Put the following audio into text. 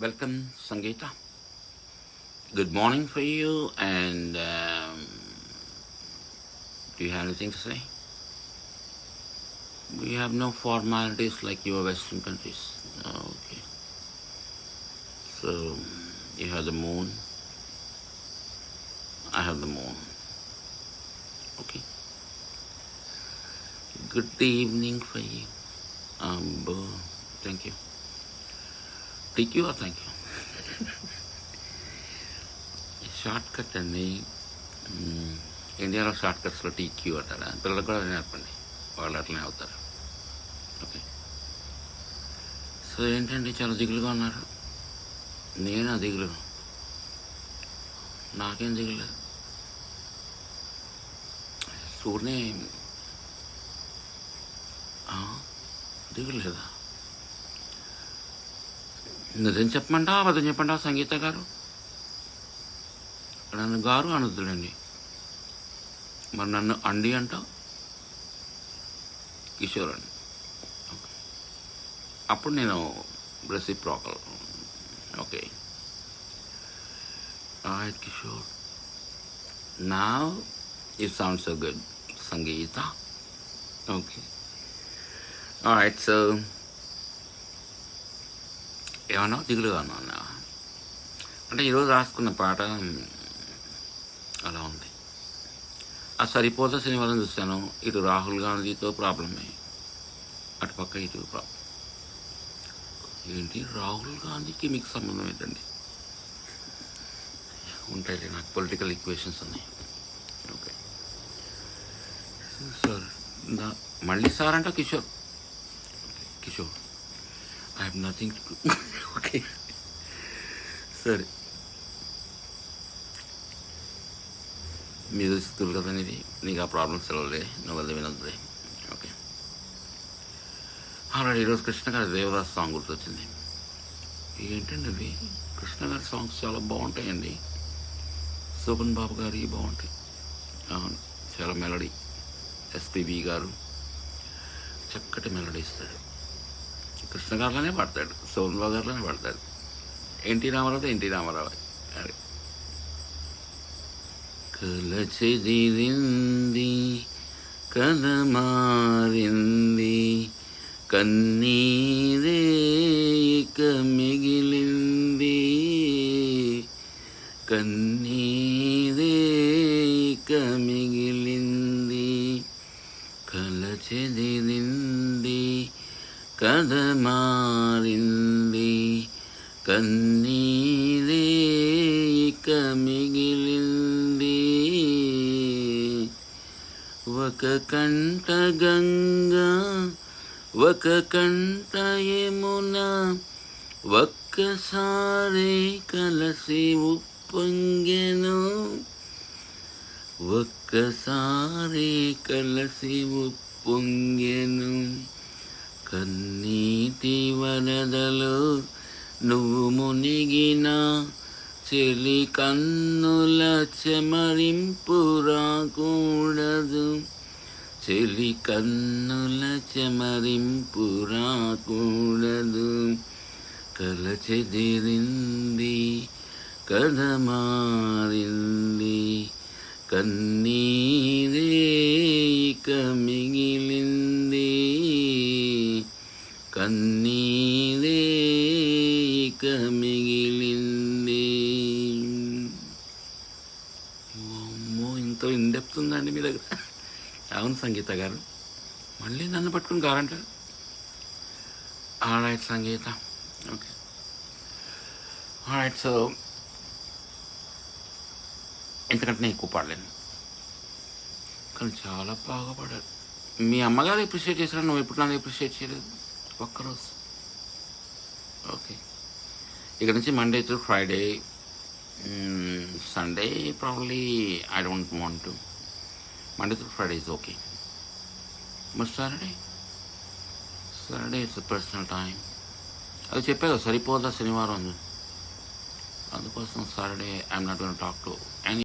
Welcome, Sangeeta. Good morning for you, and um, do you have anything to say? We have no formalities like your Western countries. Okay. So, you have the moon. I have the moon. Okay. Good evening for you. Um, thank you. Thank you thank you shortcut అండి ఇండియాలో short కట్స్లో TQ అంటారా పిల్లలకు కూడా నేర్పండి వాళ్ళు అట్లనే అవుతారు okay so ఏంటండి చాలా దిగులుగా ఉన్నారు నేనా దిగులు నాకేం దిగులు చూడనే దిగులేదా నిజం చెప్పమంటా అబద్ధం చెప్పంటా సంగీత గారు? నన్ను గారు అనొద్దులేండి. మరి నన్ను అండి అంటావు? కిషోర్ అండి. ఓకే. అప్పుడు నేను రెసిప్రాకల్ ఓకే. రైట్ కిషోర్. నా it sound so good Sangeetha. Okay. Right so ఏమన్నా దిగులుగా ఉన్నా అంటే ఈరోజు రాసుకున్న పాట అలా ఉంది. ఆ సరిపోత సినిమాలను చూశాను. ఇటు రాహుల్ గాంధీతో ప్రాబ్లమే అటు పక్క ఇటు ప్రాబ్లం ఏంటి? రాహుల్ గాంధీకి మీకు సంబంధం ఏంటండి? ఉంటాయి నాకు పొలిటికల్ ఈక్వేషన్స్ ఉన్నాయి. ఓకే సార్ మళ్ళీ సార్ అంట Kishore. Kishore. I have nothing to okay సరే మీరు ఇస్తున్నారు కదా ఇది నీకు ఆ ప్రాబ్లమ్స్ తెలవలే నువ్వు వద్ద వినొద్దులే ఓకే ఆల్రెడీ ఈరోజు కృష్ణ గారి దేవదాస్ సాంగ్ గుర్తొచ్చింది ఏంటండి అవి కృష్ణ గారి సాంగ్స్ చాలా బాగుంటాయండి శోభన్ బాబు గారి బాగుంటాయి అవును చాలా మెలడీ ఎస్పీబి గారు చక్కటి మెలడీ ఇస్తాడు కృష్ణ గారిలోనే పాడతాడు సోమన్ గారిలోనే పడతాడు. ఎన్టీ రామారావు ఎన్టీ రామారావు. అదే కల చెదిరింది మారింది కన్నీరే ఇక మిగిలింది. కన్నీరే ఇక మిగిలింది. కల కదమారింది కన్నీరే ఇక మిగిలింది. ఒక కంట గంగా ఒక కంట యమున ఒక్కసారి కలసి ఉప్పొంగెను. ఒక్కసారి కలసి ఉప్పొంగెను. కన్నీటి వరదలు నువ్వు మునిగిన చెలి కన్నుల చెమరింపు రాకూడదు. చెలి కన్నుల చెమరింపు రాకూడదు. కల చెదిరింది కథ మారింది. కన్నీరే ఇక మిగిలింది. కన్నీరే ఇక మిగిలింది అమ్మో ఇంత ఇండెప్త్ ఉందండి మీ దగ్గర అవును సంగీత గారు మళ్ళీ నన్ను పట్టుకుని కారంటారు alright Sangeetha okay alright so ఎందుకంటే నేను ఎక్కువ పాడలేను కానీ చాలా బాగా పాడారు మీ అమ్మగారు ఎప్రిషియేట్ చేశారు నువ్వు ఎప్పుడు నన్ను ఎప్రిషియేట్ చేయలేదు ఒక్కరోజు. ఓకే. ఇక్కడ నుంచి Monday to Friday Sunday probably I don't want to Monday to Friday is okay మరి Saturday Saturday is personal time అది చెప్పా సరిపోదా శనివారం అందుకోసం Saturday I'm not gonna talk to any